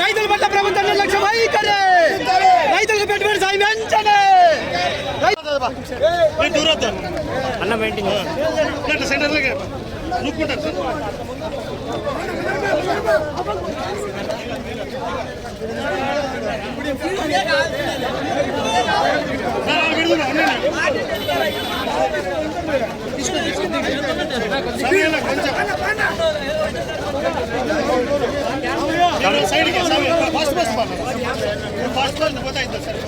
రైతుల పట్ల ప్రభుత్వం నిర్లక్ష్య వైఖరి రైతులకు పెట్టుబడి సాయం వెంటనే. అన్న మెయింటింగ్ సెంటర్లకి నూక్కుంటారు సార్ ಸೈಡ್ಗೆ ಫಾಸ್ಟ್ ಫಾಸ್ಟ್ ಫಾಸ್ಟ್ ಫಾಸ್ಟ್ ಗೊತ್ತಾಯ್ತು ಸರ್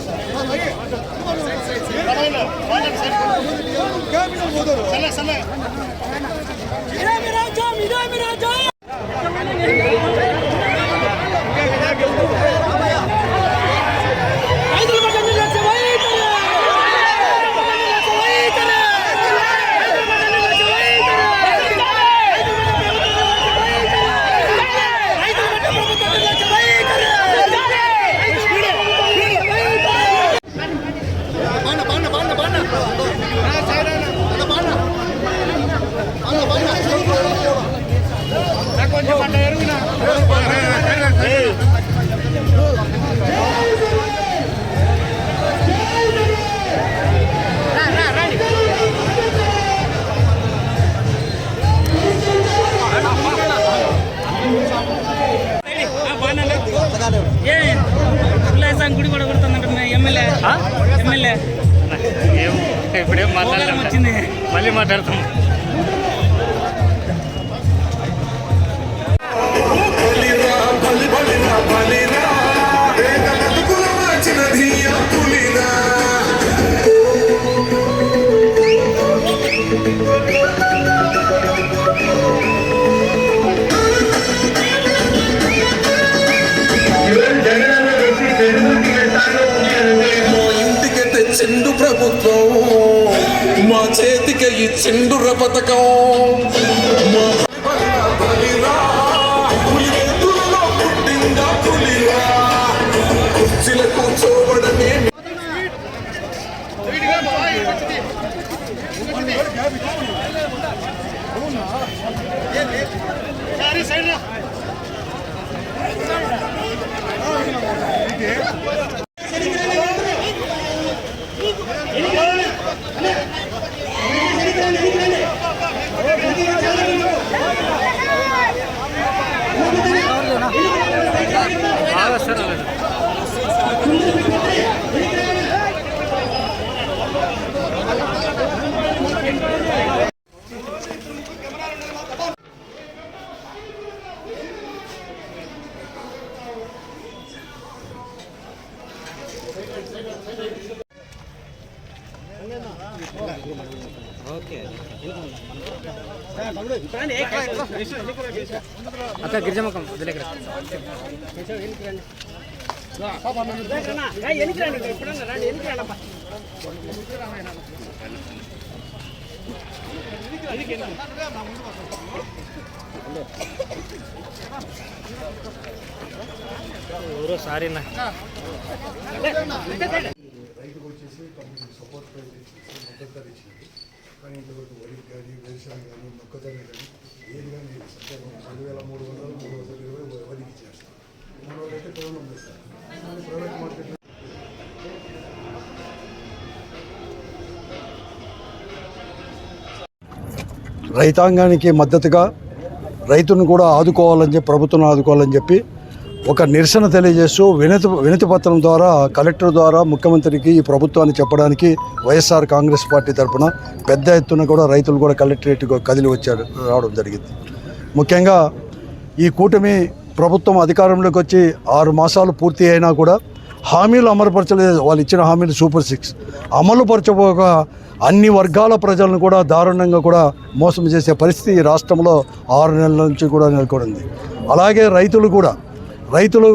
ಸಣ್ಣ ಸಣ್ಣ ಇರಾಮಿ ರಾಜ ಇರಾಮಿ ರಾಜ ఇప్పుడేం వచ్చింది. మళ్ళీ మాట్లాడతాం. తెచ్చిండు ప్రభుత్వం. మా చేతికి ఇచ్చిండుర పథకం. మా కుర్చీల కూర్చోవడమే సైడ్ সাড়ে সাত అక్క గిరిజమ్మకం వదిలేకరా ఎవరో సారీనా రైతుకు వచ్చేసి సపోర్ట్ మద్దతు ఇచ్చింది కానీ ఇంతవరకు వరికి కానీ వ్యవసాయం కానీ మొక్కజొన్న కానీ ఏది కానీ సపోర్ట్ రెండు వేల మూడు వందలు మూడు వందల ఇరవై వరికి చేస్తాం. మూడు వందలు అయితే కరోనా ఉంది ప్రైవేట్ మార్కెట్ రైతాంగానికి మద్దతుగా రైతును కూడా ఆదుకోవాలని చెప్పి ప్రభుత్వం ఆదుకోవాలని చెప్పి ఒక నిరసన తెలియజేస్తూ వినతి వినతి పత్రం ద్వారా కలెక్టర్ ద్వారా ముఖ్యమంత్రికి ఈ ప్రభుత్వాన్ని చెప్పడానికి వైఎస్ఆర్ కాంగ్రెస్ పార్టీ తరఫున పెద్ద ఎత్తున కూడా రైతులు కూడా కలెక్టరేట్ కదిలి వచ్చారు రావడం జరిగింది. ముఖ్యంగా ఈ కూటమి ప్రభుత్వం అధికారంలోకి వచ్చి ఆరు మాసాలు పూర్తి అయినా కూడా హామీలు అమలుపరచలేదు. వాళ్ళు ఇచ్చిన హామీలు సూపర్ సిక్స్. అమలుపరచబోక అన్ని వర్గాల ప్రజలను కూడా దారుణంగా కూడా మోసం చేసే పరిస్థితి ఈ రాష్ట్రంలో ఆరు నెలల నుంచి కూడా నెలకొంది అలాగే రైతులు కూడా రైతులు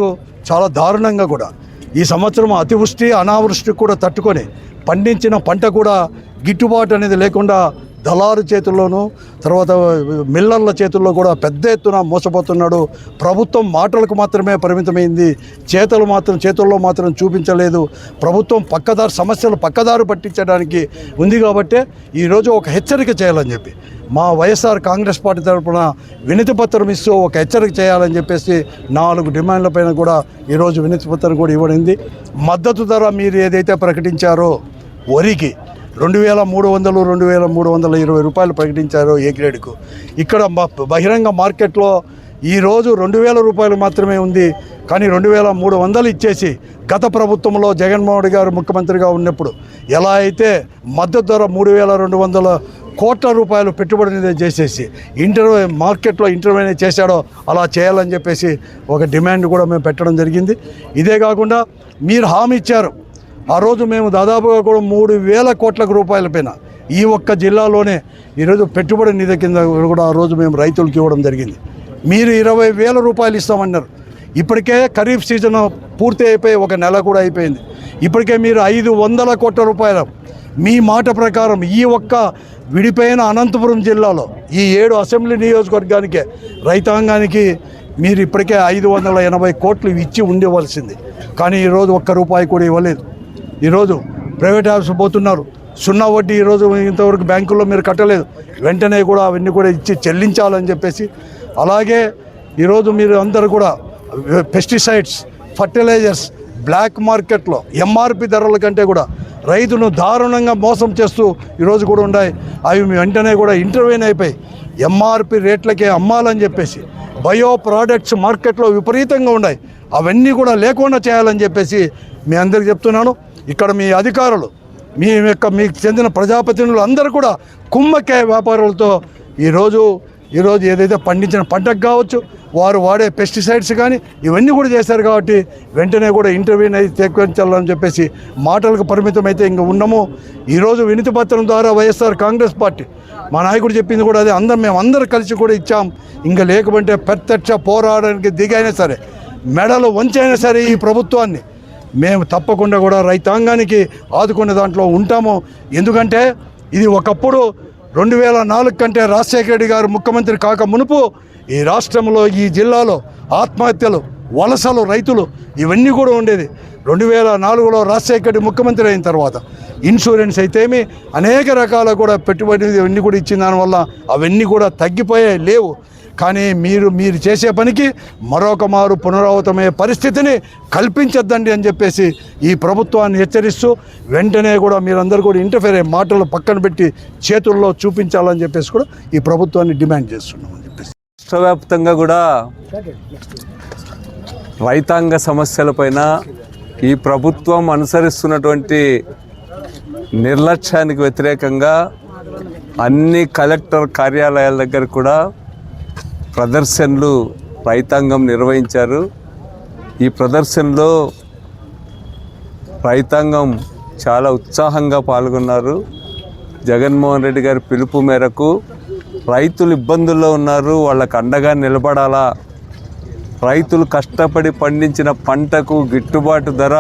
చాలా దారుణంగా కూడా ఈ సంవత్సరం అతివృష్టి అనావృష్టి కూడా తట్టుకొని పండించిన పంట కూడా గిట్టుబాటు అనేది లేకుండా దళారు చేతుల్లోనూ తర్వాత మిల్లర్ల చేతుల్లో కూడా పెద్ద ఎత్తున మోసపోతున్నాడు. ప్రభుత్వం మాటలకు మాత్రమే పరిమితమైంది. చేతలు మాత్రం చేతుల్లో మాత్రం చూపించలేదు. ప్రభుత్వం పక్కదారు సమస్యలు పక్కదారు పట్టించడానికి ఉంది కాబట్టే ఈరోజు ఒక హెచ్చరిక చేయాలని చెప్పి మా వైఎస్ఆర్ కాంగ్రెస్ పార్టీ తరఫున వినతి పత్రం ఇస్తూ ఒక హెచ్చరిక చేయాలని చెప్పేసి నాలుగు డిమాండ్ల పైన కూడా ఈరోజు వినతి పత్రం కూడా ఇవ్వడింది మద్దతు ధర మీరు ఏదైతే ప్రకటించారో వరికి రెండు వేల మూడు వందలు రెండు వేల మూడు వందల ఇరవై రూపాయలు ప్రకటించారు ఏ గ్రేడ్కు. ఇక్కడ బహిరంగ మార్కెట్లో ఈరోజు రెండు వేల రూపాయలు మాత్రమే ఉంది. కానీ రెండు వేల మూడు వందలు ఇచ్చేసి గత ప్రభుత్వంలో జగన్మోహన్ రెడ్డి గారు ముఖ్యమంత్రిగా ఉన్నప్పుడు ఎలా అయితే మద్దతు ధర మూడు వేల రెండు వందల కోట్ల రూపాయలు పెట్టుబడి చేసేసి ఇంటర్వ్యూ మార్కెట్లో ఇంటర్వ్యూ చేశాడో అలా చేయాలని చెప్పేసి ఒక డిమాండ్ కూడా మేము పెట్టడం జరిగింది. ఇదే కాకుండా మీరు హామీ ఇచ్చారు. ఆ రోజు మేము దాదాపుగా కూడా మూడు వేల కోట్లకు రూపాయల పైన ఈ ఒక్క జిల్లాలోనే ఈరోజు పెట్టుబడి నిధి కింద కూడా ఆ రోజు మేము రైతులకు ఇవ్వడం జరిగింది. మీరు ఇరవై వేల రూపాయలు ఇస్తామన్నారు. ఇప్పటికే ఖరీఫ్ సీజన్ పూర్తి అయిపోయి ఒక నెల కూడా అయిపోయింది. ఇప్పటికే మీరు ఐదు వందల కోట్ల రూపాయల మీ మాట ప్రకారం ఈ ఒక్క విడిపోయిన అనంతపురం జిల్లాలో ఈ ఏడు అసెంబ్లీ నియోజకవర్గానికే రైతాంగానికి మీరు ఇప్పటికే ఐదు వందల ఎనభై కోట్లు ఇచ్చి ఉండేవలసింది. కానీ ఈరోజు ఒక్క రూపాయి కూడా ఇవ్వలేదు. ఈరోజు ప్రైవేట్ ఆఫీస్ పోతున్నారు. సున్నా వడ్డీ ఈరోజు ఇంతవరకు బ్యాంకుల్లో మీరు కట్టలేదు. వెంటనే కూడా అవన్నీ కూడా ఇచ్చి చెల్లించాలని చెప్పేసి అలాగే ఈరోజు మీరు అందరూ కూడా పెస్టిసైడ్స్ ఫర్టిలైజర్స్ బ్లాక్ మార్కెట్లో ఎంఆర్పి ధరల కంటే కూడా రైతును దారుణంగా మోసం చేస్తూ ఈరోజు కూడా ఉన్నాయి. అవి వెంటనే కూడా ఇంటర్వ్యూన్ అయిపోయి ఎంఆర్పి రేట్లకే అమ్మాలని చెప్పేసి బయో ప్రోడక్ట్స్ మార్కెట్లో విపరీతంగా ఉన్నాయి. అవన్నీ కూడా లేకుండా చేయాలని చెప్పేసి మీ అందరికి చెప్తున్నాను. ఇక్కడ మీ అధికారులు మీ యొక్క మీకు చెందిన ప్రజాప్రతినిధులు అందరూ కూడా కుమ్మక్కాయ వ్యాపారులతో ఈరోజు ఈరోజు ఏదైతే పండించిన పంటకు కావచ్చు వారు వాడే పెస్టిసైడ్స్ కానీ ఇవన్నీ కూడా చేశారు కాబట్టి వెంటనే కూడా ఇంటర్వ్యూని అయితే చేకూర్చాలని చెప్పేసి మాటలకు పరిమితం అయితే ఇంకా ఉన్నాము. ఈరోజు వినతి పత్రం ద్వారా వైఎస్ఆర్ కాంగ్రెస్ పార్టీ మా నాయకుడు చెప్పింది కూడా అదే అందరం మేము అందరు కలిసి కూడా ఇచ్చాం. ఇంకా లేకపోతే ప్రత్యక్ష పోరాడడానికి దిగైనా సరే మెడలు వంచైనా సరే ఈ ప్రభుత్వాన్ని మేము తప్పకుండా కూడా రైతాంగానికి ఆదుకునే దాంట్లో ఉంటాము. ఎందుకంటే ఇది ఒకప్పుడు రెండు వేల నాలుగు కంటే రాజశేఖర రెడ్డి గారు ముఖ్యమంత్రి కాక మునుపు ఈ రాష్ట్రంలో ఈ జిల్లాలో ఆత్మహత్యలు వలసలు రైతులు ఇవన్నీ కూడా ఉండేది. రెండు వేల నాలుగులో రాజశేఖర రెడ్డి ముఖ్యమంత్రి అయిన తర్వాత ఇన్సూరెన్స్ అయితేమి అనేక రకాల కూడా పెట్టుబడి ఇవన్నీ కూడా ఇచ్చిన దానివల్ల అవన్నీ కూడా తగ్గిపోయాయి లేవు. కానీ మీరు మీరు చేసే పనికి మరొక మారు పునరావృతమయ్యే పరిస్థితిని కల్పించొద్దండి అని చెప్పేసి ఈ ప్రభుత్వాన్ని హెచ్చరిస్తూ వెంటనే కూడా మీరందరూ కూడా ఇంటర్ఫేర్ అయ్యే మాటలు పక్కన పెట్టి చేతుల్లో చూపించాలని చెప్పేసి కూడా ఈ ప్రభుత్వాన్ని డిమాండ్ చేస్తున్నామని చెప్పేసి. రాష్ట్రవ్యాప్తంగా కూడా రైతాంగ సమస్యలపైన ఈ ప్రభుత్వం అనుసరిస్తున్నటువంటి నిర్లక్ష్యానికి వ్యతిరేకంగా అన్ని కలెక్టర్ కార్యాలయాల దగ్గర కూడా ప్రదర్శనలు రైతాంగం నిర్వహించారు. ఈ ప్రదర్శనలో రైతాంగం చాలా ఉత్సాహంగా పాల్గొన్నారు. జగన్మోహన్ రెడ్డి గారి పిలుపు మేరకు రైతులు ఇబ్బందుల్లో ఉన్నారు. వాళ్ళకు అండగా నిలబడాలా? రైతులు కష్టపడి పండించిన పంటకు గిట్టుబాటు ధర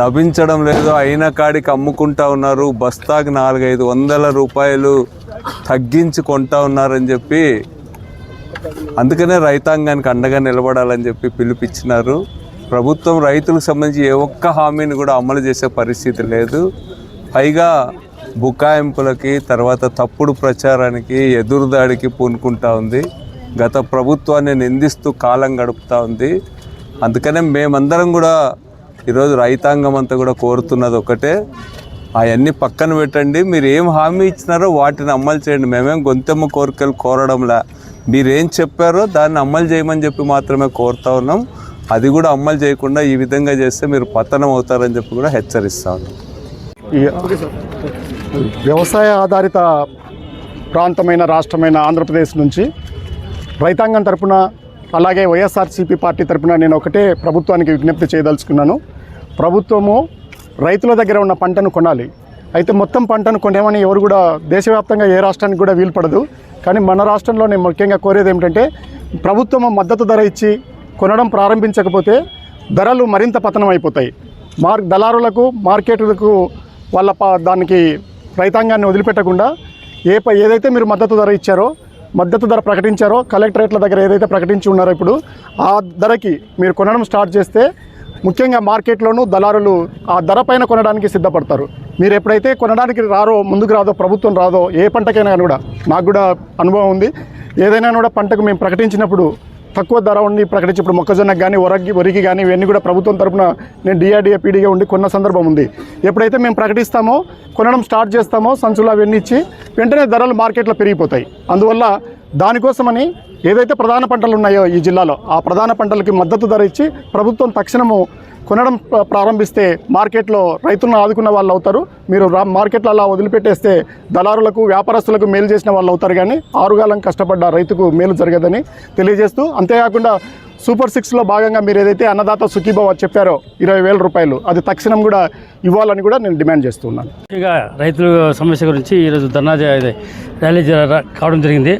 లభించడం లేదు. అయిన కాడికి అమ్ముకుంటా ఉన్నారు. బస్తాకి నాలుగైదు వందల రూపాయలు తగ్గించి కొంటా ఉన్నారని చెప్పి అందుకనే రైతాంగానికి అండగా నిలబడాలని చెప్పి పిలుపిచ్చినారు ప్రభుత్వం రైతులకు సంబంధించి ఏ ఒక్క హామీని కూడా అమలు చేసే పరిస్థితి లేదు. పైగా బుకాయింపులకి తర్వాత తప్పుడు ప్రచారానికి ఎదురుదాడికి పూనుకుంటా ఉంది. గత ప్రభుత్వాన్ని నిందిస్తూ కాలం గడుపుతూ ఉంది. అందుకనే మేమందరం కూడా ఈరోజు రైతాంగం అంతా కూడా కోరుతున్నది ఒకటే. అవన్నీ పక్కన పెట్టండి. మీరు ఏం హామీ ఇచ్చినారో వాటిని అమలు చేయండి. మేమేం గొంతెమ్మ కోరికలు కోరడంలా మీరేం చెప్పారో దాన్ని అమలు చేయమని చెప్పి మాత్రమే కోరుతా ఉన్నాం. అది కూడా అమలు చేయకుండా ఈ విధంగా చేస్తే మీరు పతనం అవుతారని చెప్పి కూడా హెచ్చరిస్తా ఉన్నాం. వ్యవసాయ ఆధారిత ప్రాంతమైన రాష్ట్రమైన ఆంధ్రప్రదేశ్ నుంచి రైతాంగం తరపున అలాగే వైఎస్ఆర్సీపీ పార్టీ తరపున నేను ఒకటే ప్రభుత్వానికి విజ్ఞప్తి చేయదలుచుకున్నాను. ప్రభుత్వము రైతుల దగ్గర ఉన్న పంటను కొనాలి. అయితే మొత్తం పంటను కొనేమని ఎవరు కూడా దేశవ్యాప్తంగా ఏ రాష్ట్రానికి కూడా వీలు పడదు కానీ మన రాష్ట్రంలో నేను ముఖ్యంగా కోరేది ఏమిటంటే ప్రభుత్వం మద్దతు ధర ఇచ్చి కొనడం ప్రారంభించకపోతే ధరలు మరింత పతనం అయిపోతాయి. మార్ దళారులకు మార్కెట్లకు వాళ్ళ దానికి రైతాంగాన్ని వదిలిపెట్టకుండా ఏ ప ఏదైతే మీరు మద్దతు ధర ఇచ్చారో మద్దతు ధర ప్రకటించారో కలెక్టరేట్ల దగ్గర ఏదైతే ప్రకటించి ఉన్నారో ఇప్పుడు ఆ ధరకి మీరు కొనడం స్టార్ట్ చేస్తే ముఖ్యంగా మార్కెట్లోనూ దళారులు ఆ ధర పైన కొనడానికి సిద్ధపడతారు. మీరు ఎప్పుడైతే కొనడానికి రారో ముందుకు రాదో ప్రభుత్వం రాదో ఏ పంటకైనా కానీ కూడా నాకు కూడా అనుభవం ఉంది. ఏదైనా కూడా పంటకు మేము ప్రకటించినప్పుడు తక్కువ ధర ఉండి ప్రకటించినప్పుడు మొక్కజొన్నకు కానీ వరకి వరికి కానీ ఇవన్నీ కూడా ప్రభుత్వం తరపున నేను డిఆర్డిఏ పీడీగా ఉండి కొన్న సందర్భం ఉంది. ఎప్పుడైతే మేము ప్రకటిస్తామో కొనడం స్టార్ట్ చేస్తామో సంచులు అవన్నీ ఇచ్చి వెంటనే ధరలు మార్కెట్లో పెరిగిపోతాయి. అందువల్ల దానికోసమని ఏదైతే ప్రధాన పంటలు ఉన్నాయో ఈ జిల్లాలో ఆ ప్రధాన పంటలకి మద్దతు ధర ఇచ్చి ప్రభుత్వం తక్షణము కొనడం ప్రారంభిస్తే మార్కెట్లో రైతులను ఆదుకున్న వాళ్ళు అవుతారు. మీరు రా మార్కెట్లో అలా వదిలిపెట్టేస్తే దళారులకు వ్యాపారస్తులకు మేలు చేసిన వాళ్ళు అవుతారు కానీ ఆరుగాలం కష్టపడ్డ రైతుకు మేలు జరగదని తెలియజేస్తూ అంతేకాకుండా సూపర్ సిక్స్లో భాగంగా మీరు ఏదైతే అన్నదాత సుఖీభవ చెప్పారో ఇరవై వేల రూపాయలు అది తక్షణం కూడా ఇవ్వాలని కూడా నేను డిమాండ్ చేస్తున్నాను ముఖ్యంగా రైతుల సమస్య గురించి ఈరోజు ధర్నా ర్యాలీ కావడం జరిగింది.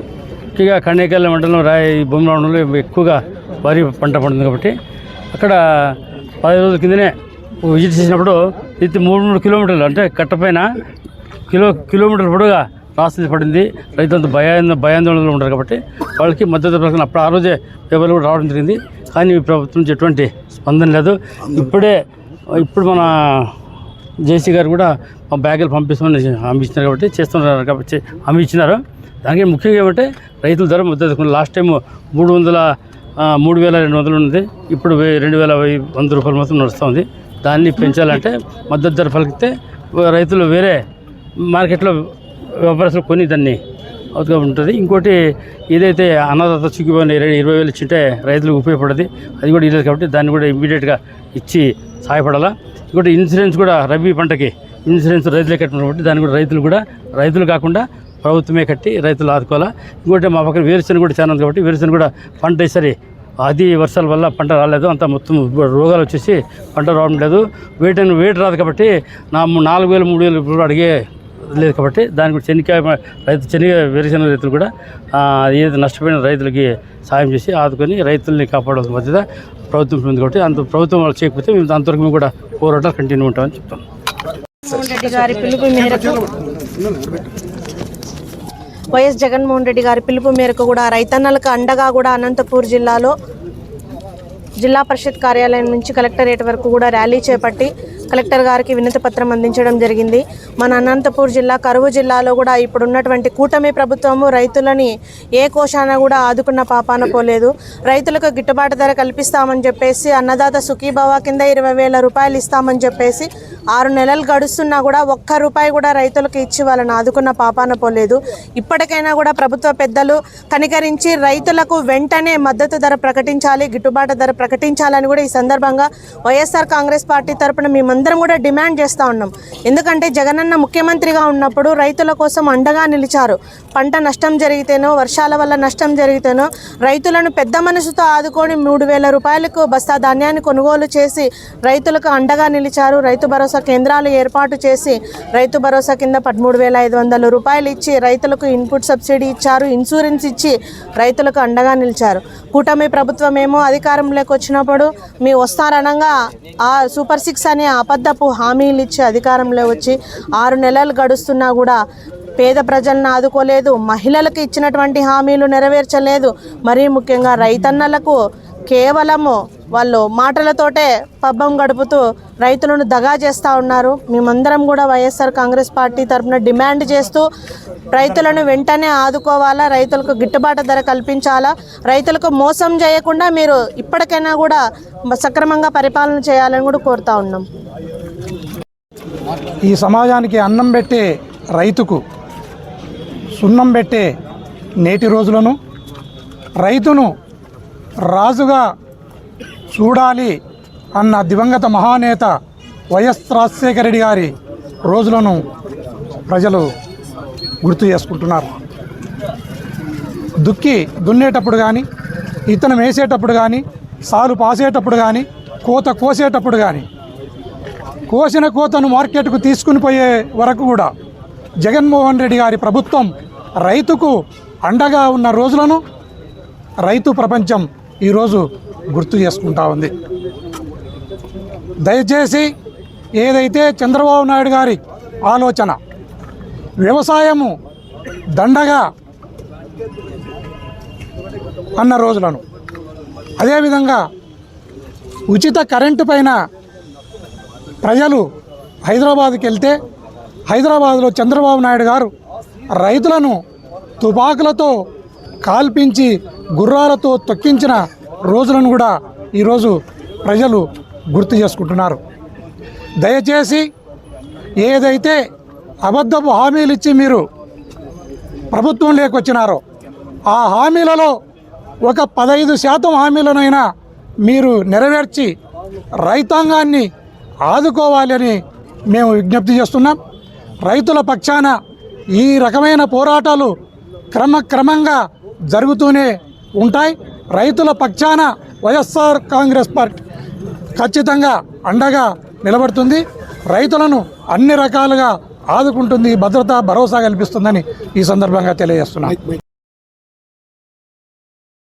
ముఖ్యంగా కన్నేకల్ మండలం రాయి భూమిలో ఎక్కువగా వరి పంట పండుతుంది కాబట్టి అక్కడ పది రోజుల కిందనే విజిట్ చేసినప్పుడు ఇది మూడు మూడు కిలోమీటర్లు అంటే కట్టపైన కిలో కిలోమీటర్ పొడుగా రాసి పడింది. రైతులంతా భయాంద భయాందోళనలు ఉంటారు కాబట్టి వాళ్ళకి మద్దతు ప్రకటన అప్పుడు ఆ రోజే పేపర్లు కూడా రావడం జరిగింది. కానీ ప్రభుత్వం నుంచి ఎటువంటి స్పందన లేదు. ఇప్పుడే ఇప్పుడు మన జేసీ గారు కూడా మా బ్యాగులు పంపిస్తామని హామీ ఇచ్చినారు కాబట్టి చేస్తున్నారు కాబట్టి హామీ ఇచ్చినారు. దానికి ముఖ్యంగా ఏమంటే రైతుల ధర మద్దతు లాస్ట్ టైం మూడు వందల మూడు వేల రెండు వందలు ఉంది ఇప్పుడు రెండు వేల వంద రూపాయలు మాత్రం నడుస్తుంది దాన్ని పెంచాలంటే మద్దతు ధర పలికితే రైతులు వేరే మార్కెట్లో వ్యాపారస్తులు కొని దాన్ని అవుతుగా ఉంటుంది. ఇంకోటి ఏదైతే అన్నదాత చిక్కుపోయిన ఇరవై ఇరవై వేలు ఇచ్చింటే రైతులకు ఉపయోగపడదు. అది కూడా ఇవ్వలేదు కాబట్టి దాన్ని కూడా ఇమ్మీడియట్గా ఇచ్చి సహాయపడాలా. ఇంకోటి ఇన్సూరెన్స్ కూడా రబీ పంటకి ఇన్సూరెన్స్ రైతులు కట్టిన కాబట్టి దాన్ని కూడా రైతులు కూడా రైతులు కాకుండా ప్రభుత్వమే కట్టి రైతులు ఆదుకోవాలా? ఇంకోటి మా పక్కన వేరుశెనగ కూడా చాలా ఉంది కాబట్టి వేరుశెనగ కూడా పంట ఈసారి అది వర్షాల వల్ల పంట రాలేదు. అంత మొత్తం రోగాలు వచ్చేసి పంట రావడం లేదు. వెయిట్ అని వెయిట్ రాదు కాబట్టి నా నాలుగు వేలు మూడు వేలు ఇప్పుడు అడిగే లేదు కాబట్టి దాని కూడా చెనికాయ రైతు చెనిక వేరుశెనగ రైతులు కూడా ఏది ఏదైతే నష్టపోయిన రైతులకి సాయం చేసి ఆదుకొని రైతుల్ని కాపాడాల్సిన బాధ్యత ప్రభుత్వం ఉంది కాబట్టి అంత ప్రభుత్వం వాళ్ళు చేయకపోతే మేము అంతవరకు మేము కూడా పోరాటాలు కంటిన్యూ ఉంటామని చెప్తాం. రెడ్డి గారి పిలుపు మేరకు వైఎస్ జగన్మోహన్ రెడ్డి గారి పిలుపు మేరకు కూడా రైతన్నలకు అండగా కూడా అనంతపూర్ జిల్లాలో జిల్లా పరిషత్ కార్యాలయం నుంచి కలెక్టరేట్ వరకు కూడా ర్యాలీ చేపట్టి కలెక్టర్ గారికి వినతి పత్రం అందించడం జరిగింది. మన అనంతపూర్ జిల్లా కరువు జిల్లాలో కూడా ఇప్పుడు ఉన్నటువంటి కూటమి ప్రభుత్వము రైతులని ఏ కోశాన కూడా ఆదుకున్న పాపాన పోలేదు. రైతులకు గిట్టుబాటు ధర కల్పిస్తామని చెప్పేసి అన్నదాత సుఖీభావ కింద ఇరవై వేల రూపాయలు ఇస్తామని చెప్పేసి ఆరు నెలలు గడుస్తున్నా కూడా ఒక్క రూపాయి కూడా రైతులకు ఇచ్చి వాళ్ళని ఆదుకున్న పాపాన పోలేదు. ఇప్పటికైనా కూడా ప్రభుత్వ పెద్దలు కనికరించి రైతులకు వెంటనే మద్దతు ధర ప్రకటించాలి గిట్టుబాటు ధర ప్రకటించాలని కూడా ఈ సందర్భంగా వైఎస్ఆర్ కాంగ్రెస్ పార్టీ తరపున మేము మేమందరం కూడా డిమాండ్ చేస్తూ ఉన్నాం. ఎందుకంటే జగనన్న ముఖ్యమంత్రిగా ఉన్నప్పుడు రైతుల కోసం అండగా నిలిచారు. పంట నష్టం జరిగితేనో వర్షాల వల్ల నష్టం జరిగితేనో రైతులను పెద్ద మనసుతో ఆదుకొని మూడు వేల రూపాయలకు బస్తా ధాన్యాన్ని కొనుగోలు చేసి రైతులకు అండగా నిలిచారు. రైతు భరోసా కేంద్రాలు ఏర్పాటు చేసి రైతు భరోసా కింద పదమూడు వేల ఐదు వందల రూపాయలు ఇచ్చి రైతులకు ఇన్పుట్ సబ్సిడీ ఇచ్చారు. ఇన్సూరెన్స్ ఇచ్చి రైతులకు అండగా నిలిచారు. కూటమి ప్రభుత్వం ఏమో అధికారంలోకి వచ్చినప్పుడు మీ వస్తారనగా ఆ సూపర్ సిక్స్ అనే అబద్ధపు హామీలు ఇచ్చి అధికారంలో వచ్చి ఆరు నెలలు గడుస్తున్నా కూడా పేద ప్రజలను ఆదుకోలేదు మహిళలకు ఇచ్చినటువంటి హామీలు నెరవేర్చలేదు. మరీ ముఖ్యంగా రైతన్నలకు కేవలము వాళ్ళు మాటలతోటే పబ్బం గడుపుతూ రైతులను దగా చేస్తూ ఉన్నారు. మేమందరం కూడా వైఎస్ఆర్ కాంగ్రెస్ పార్టీ తరఫున డిమాండ్ చేస్తూ రైతులను వెంటనే ఆదుకోవాలా రైతులకు గిట్టుబాటు ధర కల్పించాలా రైతులకు మోసం చేయకుండా మీరు ఇప్పటికైనా కూడా సక్రమంగా పరిపాలన చేయాలని కూడా కోరుతా ఉన్నాం. ఈ సమాజానికి అన్నం పెట్టే రైతుకు సున్నం పెట్టే నేటి రోజులను రైతును రాజుగా చూడాలి అన్న దివంగత మహానేత వైఎస్ రాజశేఖర రెడ్డి గారి రోజులను ప్రజలు గుర్తు చేసుకుంటున్నారు. దుక్కి దున్నేటప్పుడు కానీ ఇతను వేసేటప్పుడు కానీ సాలు పాసేటప్పుడు కానీ కోత కోసేటప్పుడు కానీ కోసిన కోతను మార్కెట్కు తీసుకుని పోయే వరకు కూడా జగన్మోహన్ రెడ్డి గారి ప్రభుత్వం రైతుకు అండగా ఉన్న రోజులను రైతు ప్రపంచం ఈరోజు గుర్తు చేసుకుంటా ఉంది. దయచేసి ఏదైతే చంద్రబాబు నాయుడు గారి ఆలోచన వ్యవసాయము దండగా అన్న రోజులను అదేవిధంగా ఉచిత కరెంటు పైన ప్రజలు హైదరాబాద్కి వెళ్తే హైదరాబాద్లో చంద్రబాబు నాయుడు గారు రైతులను తుపాకులతో కాల్పించి గుర్రాలతో తొక్కించిన రోజులను కూడా ఈరోజు ప్రజలు గుర్తు చేసుకుంటున్నారు. దయచేసి ఏదైతే అబద్ధపు హామీలు ఇచ్చి మీరు ప్రభుత్వం లేకొచ్చినారో ఆ హామీలలో ఒక పదహైదు శాతం హామీలనైనా మీరు నెరవేర్చి రైతాంగాన్ని ఆదుకోవాలని మేము విజ్ఞప్తి చేస్తున్నాం. రైతుల పక్షాన ఈ రకమైన పోరాటాలు క్రమక్రమంగా జరుగుతూనే ఉంటాయి. రైతుల పక్షాన వైఎస్ఆర్ కాంగ్రెస్ పార్టీ ఖచ్చితంగా అండగా నిలబడుతుంది. రైతులను అన్ని రకాలుగా ఆదుకుంటుంది. భద్రత భరోసా కల్పిస్తుందని ఈ సందర్భంగా తెలియజేస్తున్నాను